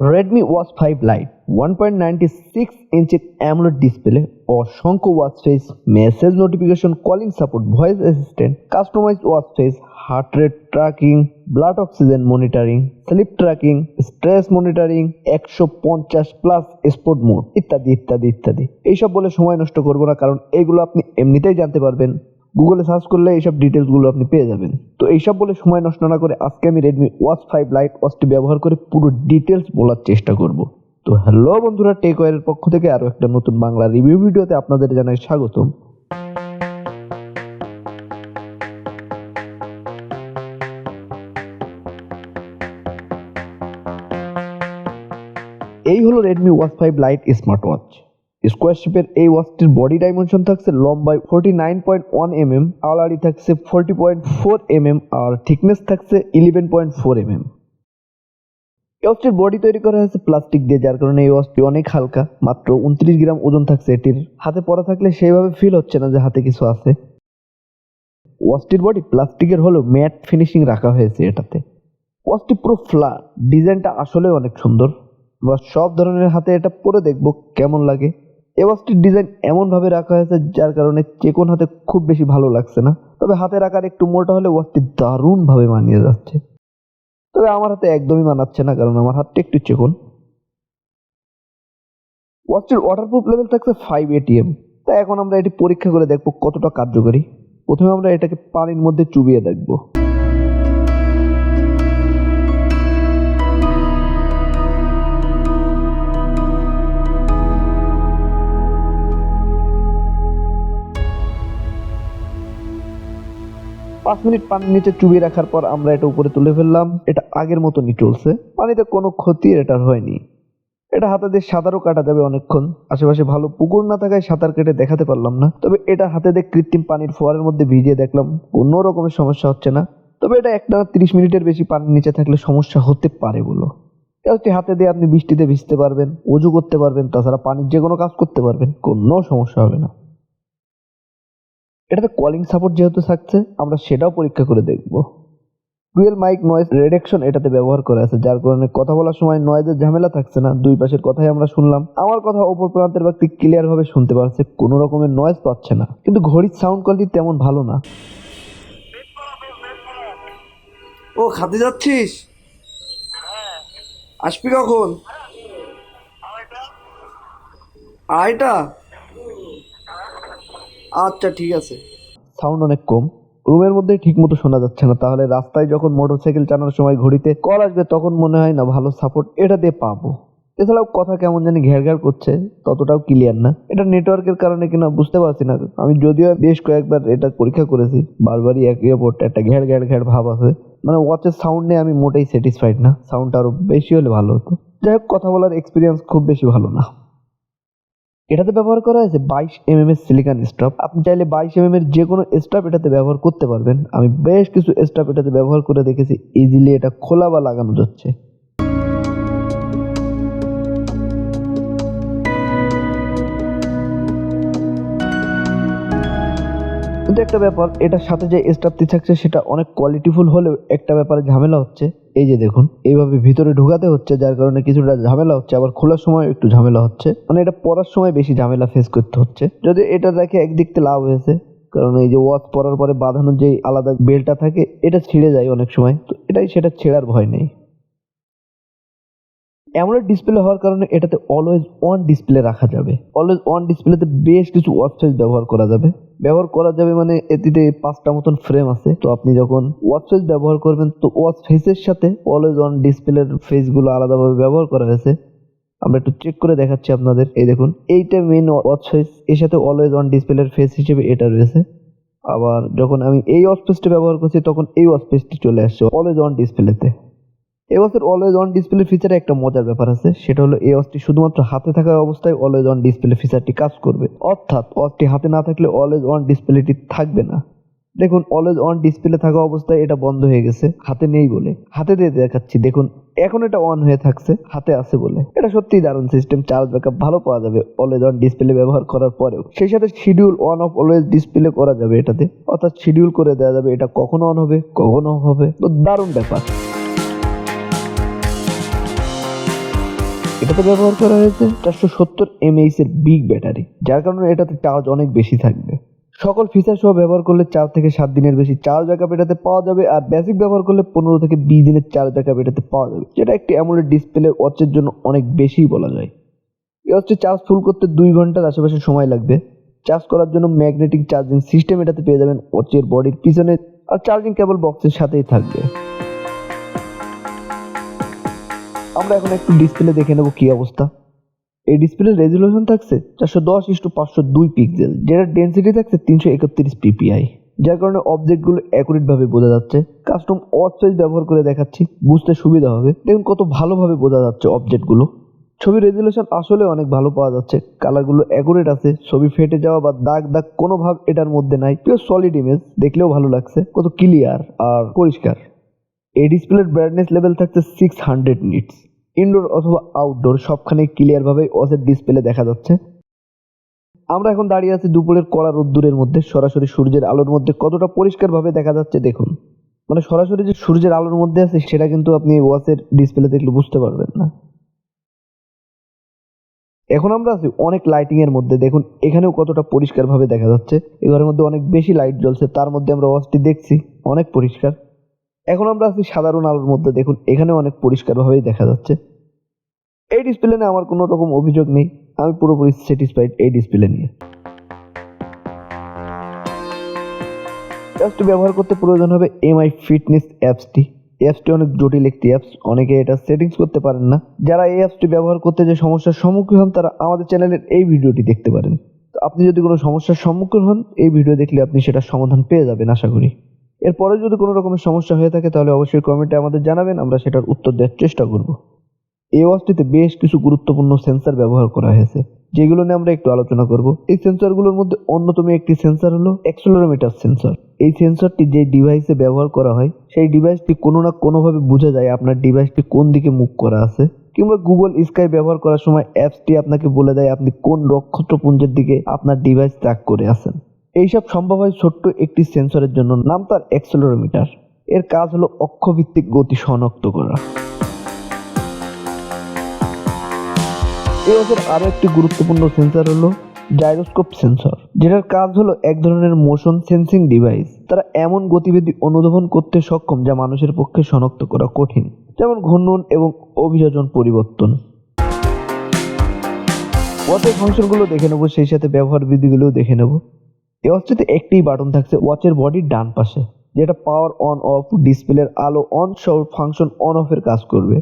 Redmi watch five lite one point ninety six ইঞ্চের AMOLED display অসংখ্য watch face message notification calling support voice assistant customize watch face heart rate tracking blood oxygen monitoring sleep tracking stress monitoring একশো পঞ্চাশ plus sport mode ইত্যাদি ইত্যাদি ইত্যাদি। এইসব বলে সময় নষ্ট করব না, কারণ এগুলো আপনি এমনিতেই জানতে পারবেন। গুগলে সার্চ করলে এইসব ডিটেলসগুলো আপনি পেয়ে যাবেন। তো এইসব বলে সময় নষ্ট না করে আজকে আমি রেডমি ওয়াচ ফাইভ লাইট ওয়াচটি ব্যবহার করে পুরো ডিটেলস বলার চেষ্টা করব। তো হ্যালো বন্ধুরা টেক ওয়ারের পক্ষ থেকে আরও একটা নতুন বাংলা রিভিউ ভিডিওতে আপনাদের জানাই স্বাগতম। এই হলো Redmi watch five lite smart watch square শেপের এই ওয়াচটির বডি ডাইমেনশন থাকছে লম্বায় forty nine point one M M আলারি থাকছে forty point four M M আর থিকনেস থাকছে eleven point four M M এই ওয়াচটির বডি তৈরি করা হয়েছে প্লাস্টিক দিয়ে, যার কারণে এই ওয়াচটি অনেক হালকা, মাত্র উনত্রিশ গ্রাম ওজন থাকছে। এটির হাতে পরা থাকলে সেইভাবে ফিল হচ্ছে না যে হাতে কিছু আছে। ওয়াচটির বডি প্লাস্টিকের হলেও ম্যাট ফিনিশিং রাখা হয়েছে এটাতে। ওয়াচটি পুরো ফ্ল্যাট ডিজাইনটা আসলে অনেক সুন্দর। বা সব ধরনের হাতে এটা পরে দেখব কেমন লাগে। ওয়াচটির ডিজাইন এমনভাবে রাখা হয়েছে যার কারণে চেকন হাতে খুব বেশি ভালো লাগছে না। তবে হাতের আকার একটু মোটা হলে ওয়াচটি দারুণভাবে মানিয়ে যাচ্ছে। তবে আমার হাতে একদমই মানাচ্ছে না, কারণ আমার হাতটা একটু চেকন। ওয়াচটির ওয়াটারপ্রুফ লেভেল থাকছে ফাইভ এটিএম তাই এখন আমরা এটি পরীক্ষা করে দেখব কতটা কার্যকরী। প্রথমে আমরা এটাকে পানির মধ্যে চুবিয়ে দেখব। মিনিট পানির নিচে চুবিয়ে রাখার পর আমরা এটা উপরে তুলে ফেললাম। এটা আগের মতনই চলছে। পানিতে কোনো ক্ষতি এটার হয়নি। এটা হাতে দিয়ে সাঁতারও কাটা যাবে অনেকক্ষণ। আশেপাশে ভালো পুকুর না থাকায় সাঁতার কেটে দেখাতে পারলাম না। তবে এটা হাতে দিয়ে কৃত্রিম পানির ফোয়ারের মধ্যে ভিজিয়ে দেখলাম, কোনো রকমের সমস্যা হচ্ছে না। তবে এটা একটা তিরিশ মিনিটের বেশি পানির নিচে থাকলে সমস্যা হতে পারে বলো। হচ্ছে হাতে দিয়ে আপনি বৃষ্টিতে ভিজতে পারবেন, উজু করতে পারবেন, তাছাড়া পানির যে কোনো কাজ করতে পারবেন, কোনো সমস্যা হবে না। এটাতে কলিং সাপোর্ট যেহেতু থাকছে, আমরা সেটাও পরীক্ষা করে দেখব। ডুয়েল মাইক নয়েজ রিডাকশন এটাতে ব্যবহার করা আছে, যার কারণে কথা বলার সময় নয়েজের ঝামেলা থাকছে না। দুই পাশের কথাই আমরা শুনলাম। আমার কথা ওপর প্রান্তের ব্যক্তি ক্লিয়ারভাবে শুনতে পারছে, কোনো রকমের নয়েজ পাচ্ছে না। কিন্তু ঘড়ির সাউন্ড কোয়ালিটি তেমন ভালো না। ও, খাতে যাচ্ছিস? আসবি কখন? আড়াইটা। আচ্ছা ঠিক আছে। সাউন্ড অনেক কম। রুমের মধ্যে ঠিক মতো শোনা যাচ্ছে না। তাহলে রাস্তায় যখন মোটরসাইকেল চালানোর সময় ঘড়িতে কল আসবে, তখন মনে হয় না ভালো সাপোর্ট এটা দিয়ে পাবো। এছাড়াও কথা কেমন জানি ঘের ঘের করছে, ততটাও ক্লিয়ার না। এটা নেটওয়ার্কের কারণে কিনা বুঝতে পারছি না। আমি যদিও বেশ কয়েকবার এটা পরীক্ষা করেছি, বারবারই একই ওপর একটা ঘের ঘের ঘের ভাব আছে। মানে ওয়াচের সাউন্ড নিয়ে আমি মোটেই স্যাটিসফাইড না। সাউন্ডটা আরও বেশি হলে ভালো হতো। যাই হোক, কথা বলার এক্সপিরিয়েন্স খুব বেশি ভালো না। এটাতে ব্যবহার করা হয়েছে বাইশ এম এম এর সিলিকন স্টপ আপনি চাইলে বাইশ এম এম এর যে কোনো স্টপ এটাতে ব্যবহার করতে পারবেন। আমি বেশ কিছু স্টপ এটাতে ব্যবহার করে দেখেছি। ইজিলি এটা খোলা বা লাগানো যাচ্ছে। কিন্তু একটা ব্যাপার, এটার সাথে যে স্টাফটি থাকছে সেটা অনেক কোয়ালিটিফুল হলেও একটা ব্যাপারে ঝামেলা হচ্ছে। এই যে দেখুন, এইভাবে ভিতরে ঢুকাতে হচ্ছে, যার কারণে কিছুটা ঝামেলা হচ্ছে, আবার খোলার সময় একটু ঝামেলা হচ্ছে। মানে এটা পরার সময় বেশি ঝামেলা ফেস করতে হচ্ছে। যদি এটা দেখে একদিক থেকে লাভ হয়েছে, কারণ এই যে ওয়াচ পরার পরে বাঁধানোর যে আলাদা বেলটা থাকে, এটা ছিঁড়ে যায় অনেক সময়। তো এটাই সেটা ছেঁড়ার ভয় নেই। অ্যামোলেড ডিসপ্লে হওয়ার কারণে এটাতে অলওয়েজ অন ডিসপ্লে রাখা যাবে। অলওয়েজ অন ডিসপ্লেতে বেশ কিছু ওয়াচ ব্যবহার করা যাবে। ব্যবহার করা যাবে মানে এটিতে পাঁচটা মতন ফ্রেম আছে। তো আপনি যখন ওয়াচ ফেস ব্যবহার করবেন, তো ওয়াচ ফেসের সাথে অলওয়েজ অন ডিসপ্লের ফেসগুলো আলাদাভাবে ব্যবহার করা হয়েছে। আমরা একটু চেক করে দেখাচ্ছি আপনাদের। এই দেখুন, এইটা মেন ওয়াচ ফেস এর সাথে অলওয়েজ অন ডিসপ্লের ফেস হিসেবে এটা রয়েছে। আবার যখন আমি এই ওয়াচ ফেসটা ব্যবহার করছি, তখন এই ওয়াচ ফেসটি চলে আসছে অলওয়েজ অন ডিসপ্লেতে ওয়াচের অলওয়েজ অন ডিসপ্লে ফিচারে একটা মজার ব্যাপার আছে, সেটা হলো এই ওয়াচটি শুধুমাত্র হাতে থাকা অবস্থায় অলওয়েজ অন ডিসপ্লে ফিচারটি কাজ করবে। অর্থাৎ ওয়াচটি হাতে না থাকলে অলওয়েজ অন ডিসপ্লেটি থাকবে না। দেখুন অলওয়েজ অন ডিসপ্লে থাকা অবস্থায় এটা বন্ধ হয়ে গেছে, হাতে নেই বলে। হাতে দিয়ে দেখাচ্ছি, দেখুন, এখন এটা অন হয়ে থাকছে, হাতে আছে বলে। এটা সত্যিই দারুণ সিস্টেম চার্জ ব্যাকআপ ভালো পাওয়া যাবে অলওয়েজ অন ডিসপ্লে ব্যবহার করার পরেও। সেই সাথে schedule on off always display করা যাবে এটাতে। অর্থাৎ শিডিউল করে দেওয়া যাবে, এটা কখন অন হবে, কখন হবে। তো দারুণ ব্যাপার। এটাতে ব্যবহার করা হয়েছে চারশো সত্তর এমএইচ এর বিগ ব্যাটারি যার কারণে এটাতে চার্জ অনেক বেশি থাকবে। সকল ফিচার সহ ব্যবহার করলে চার থেকে সাত দিনের বেশি চার্জ ব্যাকআপ এটাতে পাওয়া যাবে, আর বেসিক ব্যবহার করলে পনেরো থেকে বিশ দিনের চার্জ ব্যাকআপ এটাতে পাওয়া যাবে, যেটা একটি অ্যামোলেড ডিসপ্লে ওয়াচের জন্য অনেক বেশি বলা যায়। এই হচ্ছে চার্জ ফুল করতে দুই ঘণ্টার আশেপাশে সময় লাগবে। চার্জ করার জন্য ম্যাগনেটিক চার্জিং সিস্টেম এটাতে পেয়ে যাবেন ওয়াচের বডির পিছনে, আর চার্জিং কেবল বক্সের সাথেই থাকবে। আমরা এখন একটু ডিসপ্লে দেখে নেব কি অবস্থা। এই ডিসপ্লের রেজুলেশন থাকছে চারশো দশ ইস্টু পাঁচশো দুই পিক্সেল যেটার ডেন্সিটি থাকছে তিনশো একত্রিশ পিপিআই যার কারণে অবজেক্টগুলো অ্যাকুরেট ভাবে বোঝা যাচ্ছে। কাস্টম ওয়াচ ব্যবহার করে দেখাচ্ছি, বুঝতে সুবিধা হবে। দেখুন কত ভালোভাবে বোঝা যাচ্ছে অবজেক্টগুলো ছবির রেজুলেশন আসলে অনেক ভালো পাওয়া যাচ্ছে। কালারগুলো অ্যাকুরেট আছে, ছবি ফেটে যাওয়া বা দাগ দাগ কোনো ভাব এটার মধ্যে নাই। পিওর সলিড ইমেজ দেখলেও ভালো লাগছে। কত ক্লিয়ার আর পরিষ্কার। এই ডিসপ্লের ব্রাইটনেস লেভেল থাকছে সিক্স হান্ড্রেড নিটস ইনডোর অথবা আউটডোর সবখানে ক্লিয়ার ভাবে ওয়াচের ডিসপ্লে দেখা যাচ্ছে। আমরা এখন দাঁড়িয়ে আছি দুপুরের কড়া রোদ্দুরের মধ্যে। সরাসরি সূর্যের আলোর মধ্যে কতটা পরিষ্কারভাবে দেখা যাচ্ছে দেখুন। মানে সরাসরি যে সূর্যের আলোর মধ্যে আছে, সেটা কিন্তু আপনি ওয়াচের ডিসপ্লে দেখলে বুঝতে পারবেন না। এখন আমরা আছি অনেক লাইটিং এর মধ্যে। দেখুন, এখানেও কতটা পরিষ্কারভাবে দেখা যাচ্ছে। এই ঘরের মধ্যে অনেক বেশি লাইট জ্বলছে। তার মধ্যে আমরা ওয়াচটি দেখছি। অনেক পরিষ্কার। এখন আমরা আছি সাধারণ আলোর মধ্যে। দেখুন, এখানে অনেক পরিষ্কার ভাবেই দেখা যাচ্ছে। এই ডিসপ্লে নিয়ে আমার কোনো রকম অভিযোগ নেই। আমি পুরোপুরি স্যাটিসফাইড এই ডিসপ্লে নিয়ে। অ্যাপসটি ব্যবহার করতে প্রয়োজন হবে এমআই ফিটনেস অ্যাপসটি। অ্যাপসটি অনেক জটিল একটি অ্যাপস। অনেকে এটা সেটিংস করতে পারেন না। যারা এই অ্যাপসটি ব্যবহার করতে যে সমস্যার সম্মুখীন হন, তারা আমাদের চ্যানেলের এই ভিডিওটি দেখতে পারেন। আপনি যদি কোনো সমস্যার সম্মুখীন হন, এই ভিডিও দেখলে আপনি সেটার সমাধান পেয়ে যাবেন, আশা করি। এরপরে যদি কোনো রকমের সমস্যা হয়ে থাকে, তাহলে অবশ্যই কমেন্টে আমাদের জানাবেন, আমরা সেটার উত্তর দেওয়ার চেষ্টা করব। এই ওয়াচটিতে বেশ কিছু গুরুত্বপূর্ণ সেন্সর ব্যবহার করা হয়েছে, যেগুলো নিয়ে আমরা একটু আলোচনা করব। এই সেন্সরগুলোর মধ্যে অন্যতম একটি সেন্সর হলো অ্যাক্সেলোরোমিটার সেন্সর এই সেন্সরটি যে ডিভাইসে ব্যবহার করা হয়, সেই ডিভাইসটি কোনো না কোনোভাবে বোঝা যায় আপনার ডিভাইসটি কোন দিকে মুখ করা আছে। কিংবা গুগল স্কাই ব্যবহার করার সময় অ্যাপসটি আপনাকে বলে দেয় আপনি কোন নক্ষত্রপুঞ্জের দিকে আপনার ডিভাইস ট্র্যাক করে আছেন। এইসব সম্ভব হয় ছোট্ট একটি সেন্সরের জন্য, নাম তার অ্যাক্সেলোরোমিটার। এর কাজ হলো অক্ষভিত্তিক গতি শনাক্ত করা। এই ওদের আরও একটি গুরুত্বপূর্ণ সেন্সর হলো জাইরোস্কোপ সেন্সর যেটার কাজ হলো এক ধরনের মোশন সেন্সিং ডিভাইস তারা এমন গতিবিধি অনুধাবন করতে সক্ষম যা মানুষের পক্ষে শনাক্ত করা কঠিন, যেমন ঘূর্ণন এবং অভিযোজন পরিবর্তন। ওয়াচের ফাংশনগুলো দেখে নেব, সেই সাথে ব্যবহার বিধিগুলোও দেখে নেব। এই ওয়াচটিতে একটি বাটন থাকছে ওয়াচের বডির ডান পাশে, যেটা পাওয়ার অন অফ ডিসপ্লের আলো অন সহ ফাংশন অন অফের কাজ করবে।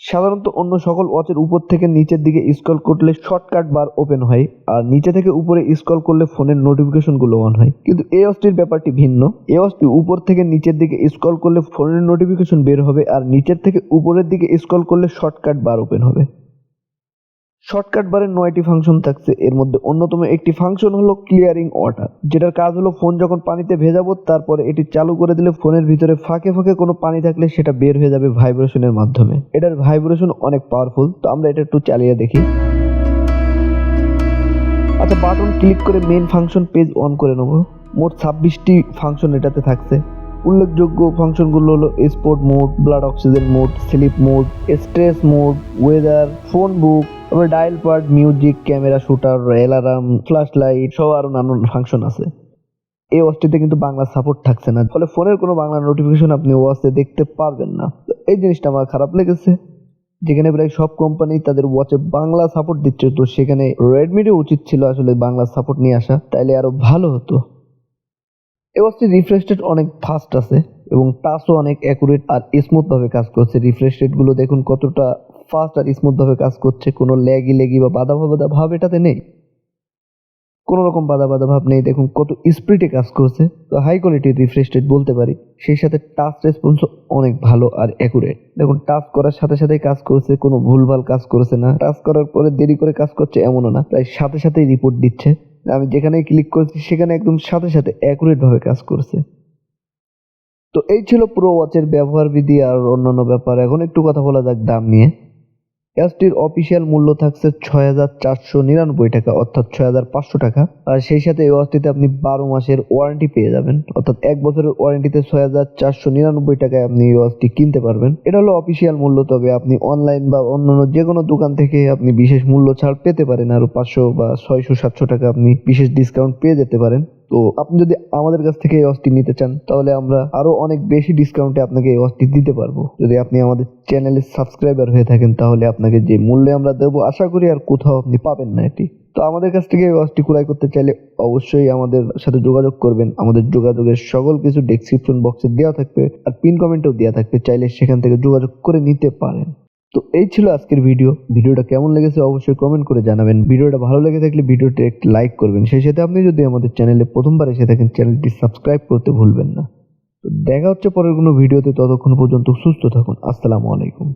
সাধারণত অন্য সকল ওয়াচের উপর থেকে নিচের দিকে স্ক্রল করলে শর্টকাট বার ওপেন হয়, আর নিচে থেকে উপরে স্ক্রল করলে ফোনের নোটিফিকেশনগুলো অন হয়। কিন্তু এই ওয়াচটির ব্যাপারটি ভিন্ন। এই ওয়াচটি উপর থেকে নিচের দিকে স্ক্রল করলে ফোনের নোটিফিকেশন বের হবে, আর নিচের থেকে উপরের দিকে স্ক্রল করলে শর্টকাট বার ওপেন হবে। শর্টকাট বারের নয়টি ফাংশন থাকছে। এর মধ্যে অন্যতম একটি ফাংশন হলো ক্লিয়ারিং ওয়াটার যেটার কাজ হলো ফোন যখন পানিতে ভেজাবো, তারপরে এটি চালু করে দিলে ফোনের ভিতরে ফাঁকে ফাঁকে কোনো পানি থাকলে সেটা বের হয়ে যাবে ভাইব্রেশনের মাধ্যমে। এটার ভাইব্রেশন অনেক পাওয়ারফুল তো আমরা এটা একটু চালিয়ে দেখি। আচ্ছা বাটন ক্লিক করে মেন ফাংশন পেজ অন করে নেব। মোট ছাব্বিশটি ফাংশন এটাতে থাকছে। উল্লেখযোগ্য ফাংশনগুলো হলো sport mode blood oxygen mode sleep mode stress mode weather phone book তারপরে dial pad music camera shutter alarm flash light সব আরও নানান ফাংশন আছে। এই ওয়াচটিতে কিন্তু বাংলা সাপোর্ট থাকছে না, ফলে ফোনের কোনো বাংলা নোটিফিকেশন আপনি ওয়াচে দেখতে পারবেন না। তো এই জিনিসটা আমার খারাপ লেগেছে, যেখানে প্রায় সব কোম্পানি তাদের ওয়াচে বাংলা সাপোর্ট দিচ্ছে, তো সেখানে রেডমিরও উচিত ছিল আসলে বাংলা সাপোর্ট নিয়ে আসা, তাইলে আরও ভালো হতো। এই ওয়াচটি রিফ্রেশ রেট অনেক ফাস্ট আছে এবং টাচও অনেক অ্যাকুরেট আর স্মুথভাবে কাজ করছে। রিফ্রেশ রেটগুলো দেখুন কতটা ফাস্ট আর স্মুথভাবে কাজ করছে। কোনো ল্যাগি লেগি বা বাধা বাধা ভাব এটাতে নেই। কোনো রকম বাধা বাধা ভাব নেই। দেখুন কত স্পিডে কাজ করছে। তো হাই কোয়ালিটির রিফ্রেশ রেট বলতে পারি। সেই সাথে টাচ রেসপন্সও অনেক ভালো আর অ্যাকুরেট দেখুন টাচ করার সাথে সাথেই কাজ করছে। কোনো ভুলভাল কাজ করছে না। টাচ করার পরে দেরি করে কাজ করছে এমনও না। প্রায় সাথে সাথেই রিপোর্ট দিচ্ছে। আমি যেখানে ক্লিক করেছি সেখানে একদম সাথে সাথে অ্যাকুরেট ভাবে কাজ করছে। তো এই ছিল প্রো ওয়াচের ব্যবহার বিধি আর অন্যান্য ব্যাপার। এখন একটু কথা বলা যাক দাম নিয়ে। এসটির অফিসিয়াল মূল্য থাকছে ছয় হাজার চারশো নিরানব্বই টাকা, অর্থাৎ ছয় হাজার পাঁচশো টাকা। আর সেই সাথে এই ওয়াচটিতে আপনি বারো মাসের ওয়ারেন্টি পেয়ে যাবেন, অর্থাৎ এক বছরের ওয়ারেন্টিতে ছয় হাজার চারশো নিরানব্বই টাকায় আপনি এই ওয়াচটি কিনতে পারবেন। এটা হলো অফিসিয়াল মূল্য, তবে আপনি অনলাইন বা অন্যান্য যে কোনো দোকান থেকে আপনি বিশেষ মূল্য ছাড় পেতে পারেন, আরও পাঁচশো বা ছয়শো সাতশো টাকা আপনি বিশেষ ডিসকাউন্ট পেয়ে যেতে পারেন। তো আপনি যদি আমাদের কাছ থেকে এই ওয়াচটি নিতে চান, তাহলে আমরা আরও অনেক বেশি ডিসকাউন্টে আপনাকে এই ওয়াচটি দিতে পারব। যদি আপনি আমাদের চ্যানেলের সাবস্ক্রাইবার হয়ে থাকেন, তাহলে আপনাকে যে মূল্যে আমরা দেবো, আশা করি আর কোথাও আপনি পাবেন না এটি। তো আমাদের কাছ থেকে এই ওয়াচটি ক্রয় করতে চাইলে অবশ্যই আমাদের সাথে যোগাযোগ করবেন। আমাদের যোগাযোগের সকল কিছু ডেসক্রিপশন বক্সে দেওয়া থাকবে, আর পিন কমেন্টেও দেওয়া থাকবে। চাইলে সেখান থেকে যোগাযোগ করে নিতে পারেন। তো এই ছিল আজকের ভিডিও ভিডিওটা কেমন লেগেছে অবশ্যই কমেন্ট করে জানাবেন। ভিডিওটা ভালো লেগে থাকলে ভিডিওটা একটি লাইক করবেন। সেই সাথে আপনি যদি আমাদের চ্যানেলে প্রথমবার এসে থাকেন চ্যানেলটি সাবস্ক্রাইব করতে ভুলবেন না। তো দেখা হচ্ছে পরের কোনো ভিডিওতে ততক্ষণ পর্যন্ত সুস্থ থাকুন। আসসালামু আলাইকুম।